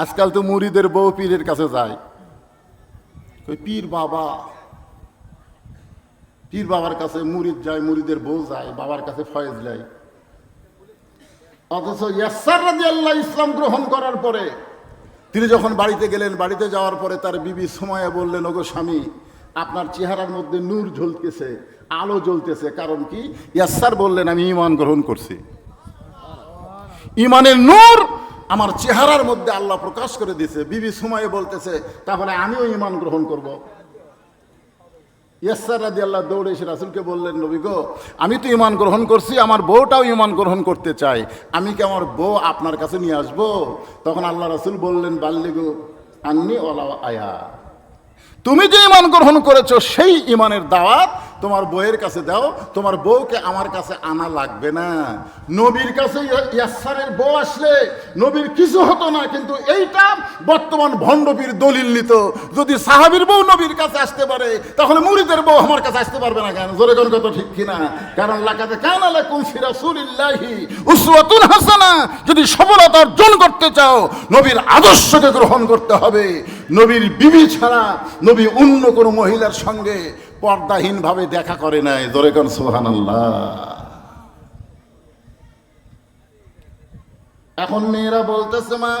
আজকাল তো মুড়িদের বউ পীরের কাছে যায়। কই পীর বাবা। পীর বাবার কাছে মুরিদ যায় মুরিদের বউ যায় বাবার কাছে ফয়েজ যায় অথচ ইয়াসার রাজি আল্লাহ ইসলাম গ্রহণ করার পরে তিনি যখন বাড়িতে গেলেন বাড়িতে যাওয়ার পরে তার বিবি সময়ে বললেন ওগো স্বামী আপনার চেহারার মধ্যে নূর জ্বলতেছে আলো জ্বলতেছে। কারণ কি? ইয়াসার বললেন আমি ইমান গ্রহণ করছি। ইমানের নূর আমার চেহারার মধ্যে আল্লাহ প্রকাশ করে দিছে বিবি সময়ে বলতেছে, তাহলে আমিও ইমান গ্রহণ করব। ইয়াসার আল্লাহ দৌড়ে এসে রাসুলকে বললেন, নবী গো, আমি তো ইমান গ্রহণ করছি, আমার বউটাও ইমান গ্রহণ করতে চাই আমি কি আমার বউ আপনার কাছে নিয়ে আসব? তখন আল্লাহ রাসুল বললেন, বাল্লিগু আন্নি ওলা আয়া। তুমি যে ইমান গ্রহণ করেছ, সেই ইমানের দাওয়াত তোমার বউয়ের কাছে দাও, তোমার বউকে আমার কাছে আনা লাগবে না। নবীর কাছে ইয়াসারের বউ আসলে নবীর কিছু হতো না, কিন্তু এইটা বর্তমান ভণ্ডবীর দলিল নিত। যদি সাহাবীর বউ নবীর কাছে আসতে পারে, তাহলে মুরিদের বউ আমার কাছে আসতে পারবে না কেন? জোরে কোন কথা ঠিক কিনা? কারণ লাকাতে কানা লাকুম ফি রাসূলিল্লাহি হাসানা। যদি সফলতা অর্জন করতে চাও, নবীর আদর্শকে গ্রহণ করতে হবে। নবীর বিবি ছাড়া নবী অন্য কোনো মহিলার সঙ্গে পর্দাহীনভাবে দেখা করে নাই। জোরে কোন, সুবহানাল্লাহ। এখন মেয়েরা বলতেছে, মা,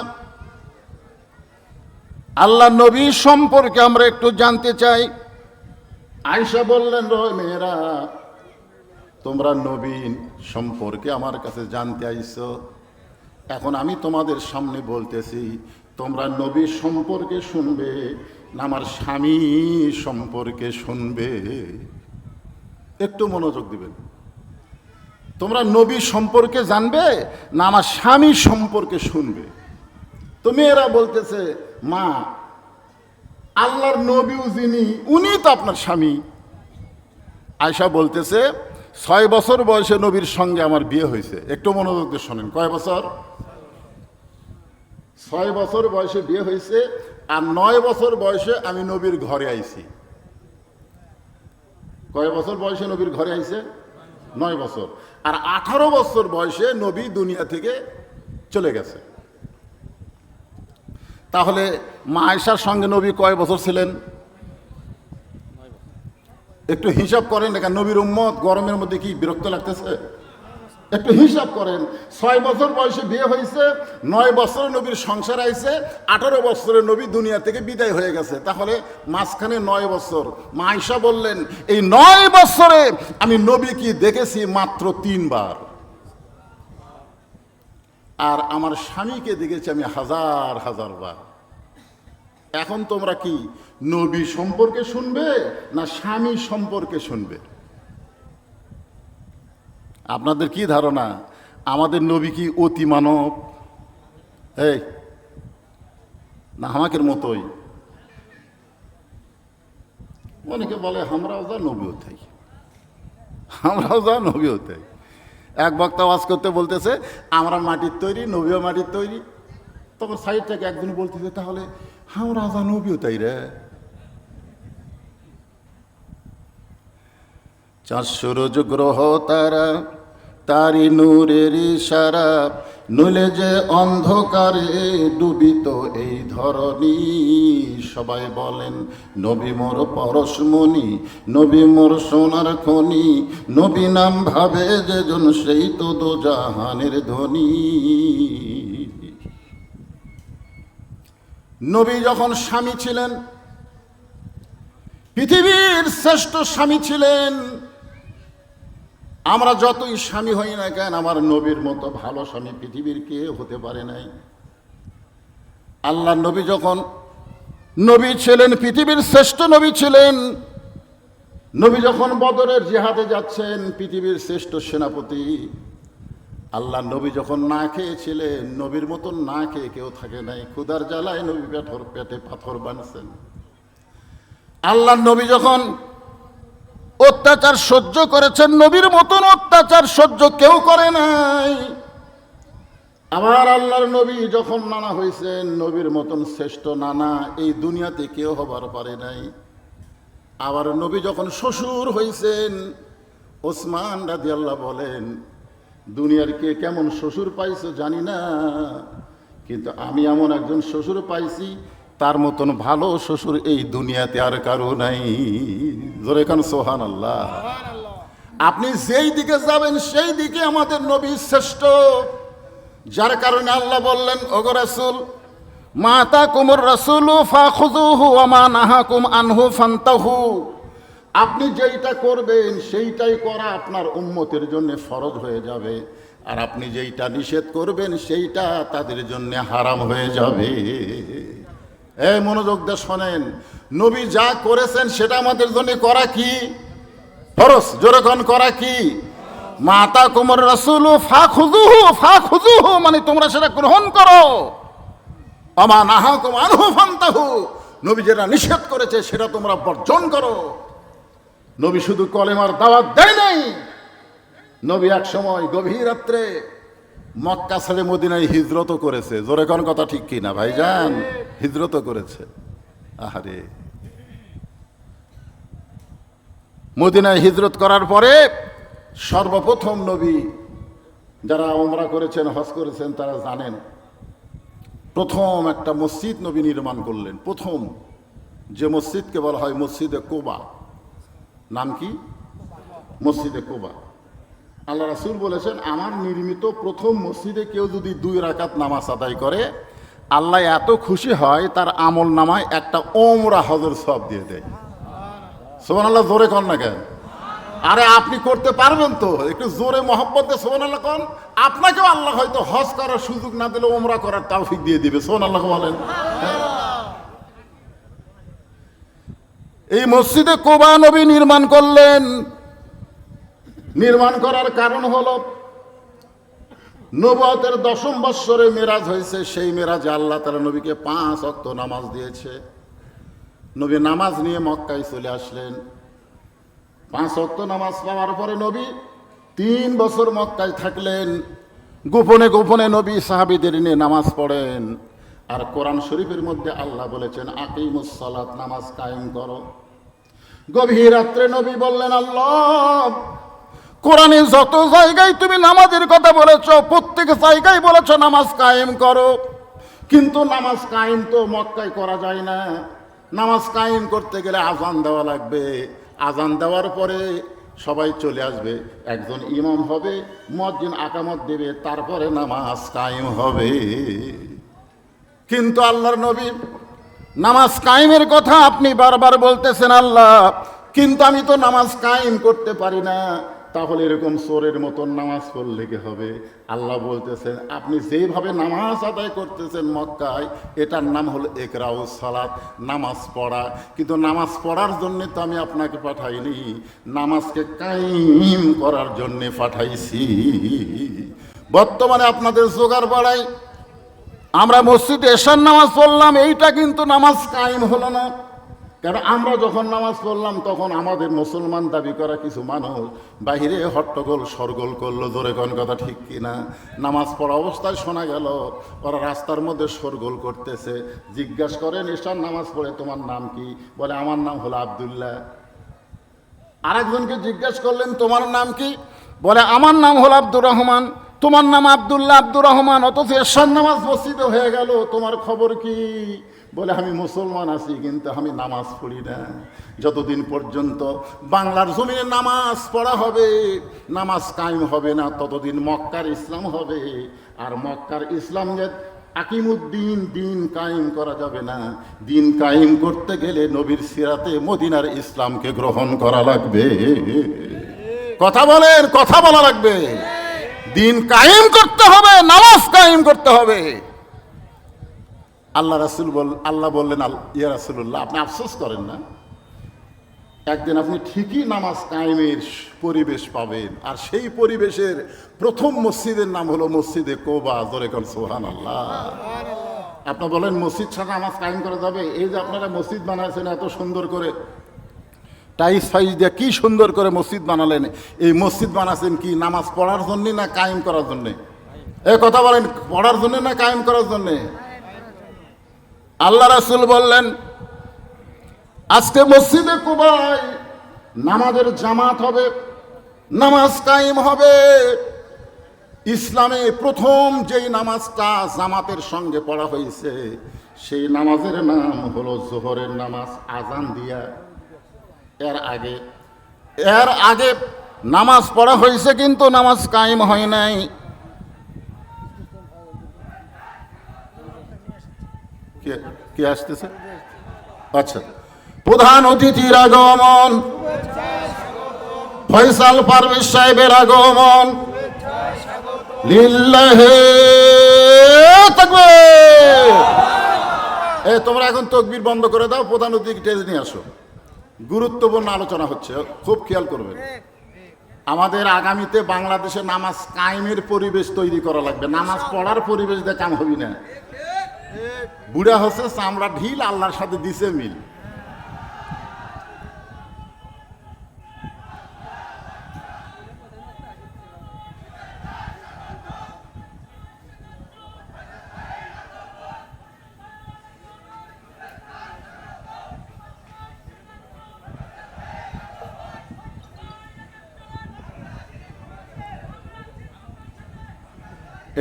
আল্লাহ নবী সম্পর্কে আমরা একটু জানতে চাই। আয়সা বললেন, রয় মেয়েরা, তোমরা নবীন সম্পর্কে আমার কাছে জানতে আইছো। এখন আমি তোমাদের সামনে বলতেছি, তোমরা নবী সম্পর্কে শুনবে আমার স্বামী সম্পর্কে শুনবে। একটু মনোযোগ দিবেন। তোমরা নবী সম্পর্কে জানবে না, আমার স্বামী সম্পর্কে শুনবে। তো মেয়েরা বলতেছে, মা, আল্লাহর নবীও যিনি, উনি তো আপনার স্বামী। আয়সা বলতেছে, ছয় বছর বয়সে নবীর সঙ্গে আমার বিয়ে হয়েছে। একটু মনোযোগ দিয়ে শোনেন, কয় বছর? ছয় বছর বয়সে বিয়ে হয়েছে আর নয় বছর বয়সে আমি নবীর ঘরে আইছি। কয় বছর বয়সে নবীর ঘরে আইছে? নয় বছর। আর আঠারো বছর বয়সে নবী দুনিয়া থেকে চলে গেছে। তাহলে মায়েশার সঙ্গে নবী কয় বছর ছিলেন? একটু হিসাব করেন দেখা নবীর উম্মত গরমের মধ্যে কি বিরক্ত লাগতেছে? একটু হিসাব করেন, ছয় বছর বয়সে বিয়ে হয়েছে, নয় বছরে নবীর সংসার আইছে, আঠারো বছরে নবী দুনিয়া থেকে বিদায় হয়ে গেছে। তাহলে মাঝখানে নয় বছর। মা আয়সা বললেন, এই নয় বছরে আমি নবী কি দেখেছি মাত্র তিনবার। আর আমার স্বামীকে দেখেছি আমি হাজার হাজার বার এখন তোমরা কি নবী সম্পর্কে শুনবে না স্বামী সম্পর্কে শুনবে? আপনাদের কি ধারণা? আমাদের নবী কি অতি মানব? এই, না আমাকের মতোই। অনেকে বলে, আমরাও যা নবী হতাই আমরাও যা নবী হতাই এক বক্তা ওয়াজ করতে বলতেছে, আমরা মাটির তৈরি, নবীও মাটির তৈরি। তখন সাইড থেকে একজন বলতেছে, তাহলে আমরা যা নবীও তাই রে? চাঁদ সূরজ গ্রহ তারা তারি নূরের ইশারা, নইলে যে অন্ধকারে ডুবিত এই ধরনী সবাই বলেন, নবী মোর পরশমণি, নবী মোর সোনার খনি, নবী নাম ভাবে যেজন সেই তো দো জাহানের ধ্বনি নবী যখন স্বামী ছিলেন, পৃথিবীর শ্রেষ্ঠ স্বামী ছিলেন আমরা যতই স্বামী হই না কেন, আমার নবীর মতো ভালো স্বামী পৃথিবীর কে হতে পারে নাই? আল্লাহ নবী যখন নবী ছিলেন, পৃথিবীর শ্রেষ্ঠ নবী ছিলেন, নবী যখন বদরের জিহাদে যাচ্ছেন, পৃথিবীর শ্রেষ্ঠ সেনাপতি আল্লাহ নবী যখন না খেয়েছিলেন, নবীর মতন না খেয়ে কেউ থাকে নাই। ক্ষুদার জ্বালায় নবী পেটর পেটে পাথর বানছেন আল্লাহ নবী যখন অত্যাচার সহ্য করেছেন নবীর মতন অত্যাচার সহ্য কেউ করে নাই। আবার আল্লাহর নবী যখন নানা হয়েছেন নবীর মতন শ্রেষ্ঠ নানা এই দুনিয়াতে কেউ হবার পারে নাই। আবার নবী যখন শ্বশুর হয়েছেন ওসমান রাজি আল্লাহ বলেন, দুনিয়ার কে কেমন শ্বশুর পাইছো জানি না, কিন্তু আমি এমন একজন শ্বশুর পাইছি তার মতন ভালো শ্বশুর এই দুনিয়াতে আর কারও নাই। জোরে খান সোহান আল্লাহ আপনি যেই দিকে যাবেন, সেই দিকে আমাদের নবী শ্রেষ্ঠ। যার কারণে আল্লাহ বললেন, ওগো রাসুল মাতা কুমুর রাসূলু ফাখুযুহু ওয়া মা নাহাকুম আনহু ফান্তাহু। আপনি যেইটা করবেন, সেইটাই করা আপনার উম্মতের জন্য ফরজ হয়ে যাবে। আর আপনি যেইটা নিষেধ করবেন, সেইটা তাদের জন্য হারাম হয়ে যাবে। এই মনোযোগ দিয়ে শোনেন। নবী যা করেছেন সেটা আমাদের জন্য করা কি? ফরস জোরেখন করা কি? মাতা কুমর রসুল ফা খুজুহু ফা খুজুহু মানে তোমরা সেটা গ্রহণ করো। আমা নাহা কুমানহু ফান্তাহু। নবী যেটা নিষেধ করেছে সেটা তোমরা বর্জন করো। নবী শুধু কলেমার দাওয়াত দেয় নাই। নবী এক সময় গভীর রাত্রে মক্কা ছেড়ে মদিনায় হিজরতও করেছে। জোরে কোন কথা ঠিক কি কিনা, ভাইজান? হিজরতও করেছে। আহারে। মদিনায় হিজরত করার পরে সর্বপ্রথম নবী যারা ওমরা করেছেন, হজ করেছেন, তারা জানেন, প্রথম একটা মসজিদ নবী নির্মাণ করলেন। প্রথম যে মসজিদকে বলা হয় মসজিদে কোবা। নাম কি? মসজিদে কোবা। আল্লাহ রাসুল বলেছেন, আমার নির্মিত প্রথম মসজিদে কেউ যদি দুই রাকাত নামাজ আদায় করে, আল্লাহ এত খুশি হয়, তার আমল নামায় একটা ওমরা হজর সব দিয়ে দেয়। সোমান আল্লাহ জোরে কন না কেন? আরে আপনি করতে পারবেন তো, একটু জোরে মহব্বতে সোমান আল্লাহ কন। আপনাকেও আল্লাহ হয়তো হজ করার সুযোগ না দিলে ওমরা করার তাওফিক দিয়ে দিবে সোমান আল্লাহ বলেন। এই মসজিদে কোবা নবী নির্মাণ করলেন নির্মাণ করার কারণ হলো নবতের দশম বৎসরে মেরাজ হয়েছে, সেই মেরাজে আল্লাহ তালা নবীকে পাঁচ অক্ত নামাজ দিয়েছে। নবী নামাজ নিয়ে মক্কায় চলে আসলেন। পাঁচ অক্ত নামাজ পাওয়ার পরে নবী তিন বছর মক্কায় থাকলেন। গোপনে গোপনে নবী সাহাবিদের নিয়ে নামাজ পড়েন। আর কোরআন শরীফের মধ্যে আল্লাহ বলেছেন আকিমুসলাত নামাজ কায়েম করো। গভীর রাত্রে নবী বললেন, আল্লাহ কোরআনে যত জায়গায় তুমি নামাজের কথা বলেছ, প্রত্যেক জায়গায় বলেছ, নামাজ কায়েম করো। কিন্তু নামাজ কায়েম তো মক্কায় করা যায় না। নামাজ কায়েম করতে গেলে আজান দেওয়া লাগবে। আজান দেওয়ার পরে সবাই চলে আসবে। একজন ইমাম হবে মসজিদ আকামত দেবে, তারপরে নামাজ কায়েম হবে। কিন্তু আল্লাহর নবী, নামাজ কায়েমের কথা আপনি বারবার বলতেছেন, আল্লাহ, কিন্তু আমি তো নামাজ কায়েম করতে পারি না। তাহলে এরকম চোরের মতন নামাজ পড়লে কি হবে? আল্লাহ বলতেছেন, আপনি যেভাবে নামাজ আদায় করতেছেন মক্কায়, এটার নাম হলো একরাউ সালাত, নামাজ পড়া। কিন্তু নামাজ পড়ার জন্য তো আমি আপনাকে পাঠাইনি, নামাজকে কায়েম করার জন্যে পাঠাইছি। বর্তমানে আপনাদের জোগাড় বাড়াই, আমরা মসজিদে এশার নামাজ পড়লাম, এইটা কিন্তু নামাজ কায়েম হলো না। কারণ আমরা যখন নামাজ পড়লাম, তখন আমাদের মুসলমান দাবি করা কিছু মানুষ বাহিরে হট্টগোল, সরগোল করল ধরে কোন কথা ঠিক কিনা। নামাজ পড়া অবস্থায় শোনা গেল, ওরা রাস্তার মধ্যে সরগোল করতেছে। জিজ্ঞাসা করেন এশার নামাজ পড়ে তোমার নাম কি? বলে, আমার নাম হলো আবদুল্লাহ। আরেকজনকে জিজ্ঞাসা করলেন, তোমার নাম কি? বলে, আমার নাম হলো আব্দুর রহমান। তোমার নাম আবদুল্লাহ আব্দুর রহমান, অথচ এরশাদ নামাজ মসজিদে হয়ে গেল, তোমার খবর কি? বলে, আমি মুসলমান আছি, কিন্তু আমি নামাজ পড়ি না। যতদিন পর্যন্ত বাংলার জমিনে নামাজ পড়া হবে, নামাজ কায়েম হবে না, ততদিন মক্কার ইসলাম হবে। আর মক্কার ইসলাম যে আকিমুদ্দিন, দিন কায়েম করা যাবে না। দিন কায়েম করতে গেলে নবীর সিরাতে মদিনার ইসলামকে গ্রহণ করা লাগবে। কথা বলেন, কথা বলা লাগবে। দিন কায়েম করতে হবে, নামাজ কায়েম করতে হবে। আল্লাহ রাসুল বল, আল্লাহ বললেন ইয়া রাসুল্লাহ আপনি আফসোস করেন না। একদিন আপনি ঠিকই নামাজ কায়েমের পরিবেশ পাবেন। আর সেই পরিবেশের প্রথম মসজিদের নাম হলো মসজিদে কোবা। জোরে কর সোহান আল্লাহ আপনার বলেন, মসজিদ ছাড়া নামাজ কায়েম করা যাবে? এই যে আপনারা মসজিদ বানাইছেন এত সুন্দর করে। টাইস ফাইস দিয়ে কি সুন্দর করে মসজিদ বানালেন? এই মসজিদ বানাচ্ছেন কি, নামাজ পড়ার জন্যে না কায়েম করার জন্যে? এ কথা বলেন, পড়ার জন্যে না কায়েম করার জন্যে? আল্লাহ রাসুল বললেন, আজকে মসজিদে কুবাই নামাজের জামাত হবে, নামাজ কায়েম হবে। ইসলামে প্রথম যেই নামাজটা জামাতের সঙ্গে পড়া হয়েছে, সেই নামাজের নাম হলো জোহরের নামাজ আজান দিয়া। এর আগে এর আগে নামাজ পড়া হয়েছে কিন্তু নামাজ কায়েম হয় নাই। কে- আসতেছে? আচ্ছা। প্রধান অতিথির আগমন ফয়সাল পারভেজ সাহেবের আগমন। লিল্লাহে এ, তোমরা এখন তকবির বন্ধ করে দাও, প্রধান অতিথি টেজ নিয়ে আসো। গুরুত্বপূর্ণ আলোচনা হচ্ছে, খুব খেয়াল করবেন। আমাদের আগামীতে বাংলাদেশে নামাজ কায়েমের পরিবেশ তৈরি করা লাগবে। নামাজ পড়ার পরিবেশ দিয়ে হবি না। বুড়া হচ্ছে চামড়া ঢিল আল্লাহর সাথে দিছে মিল।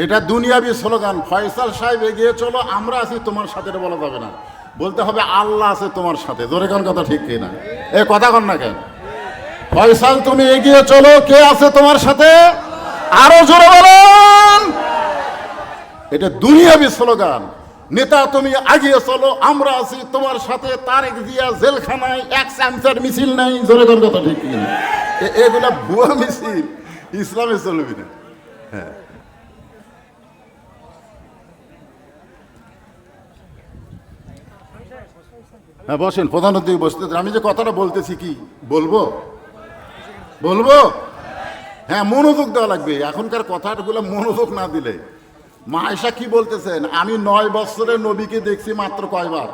এটা দুনিয়াবি স্লোগান, ফয়সাল সাহেব এগিয়ে চলো, আমরা আছি তোমার সাথে, এটা বলা যাবে না। বলতে হবে আল্লাহ আছে তোমার সাথে, জোরে কোন কথা ঠিক কিনা? এ কথা কন না কেন? ফয়সাল, তুমি এগিয়ে চলো, কে আছে তোমার সাথে? আরও জোরে বলেন। এটা দুনিয়াবি স্লোগান। নেতা, তুমি আগিয়ে চলো, আমরা আছি তোমার সাথে, তারেক জিয়া জেলখানায়, এক চ্যান্সার মিছিল নাই, জোরে কোন কথা ঠিক কিনা? এগুলা ভুয়া মিছিল, ইসলামে চলবি না। হ্যাঁ। বসেন, প্রধান বসতে আমি যে কথাটা বলতেছি কি, বলব? বলব? হ্যাঁ মনোযোগ দেওয়া লাগবে। এখনকার কথাগুলো মনোযোগ না দিলে। মা আয়সা কি বলতেছেন? আমি নয় বছরের নবীকে দেখছি মাত্র কয়বার।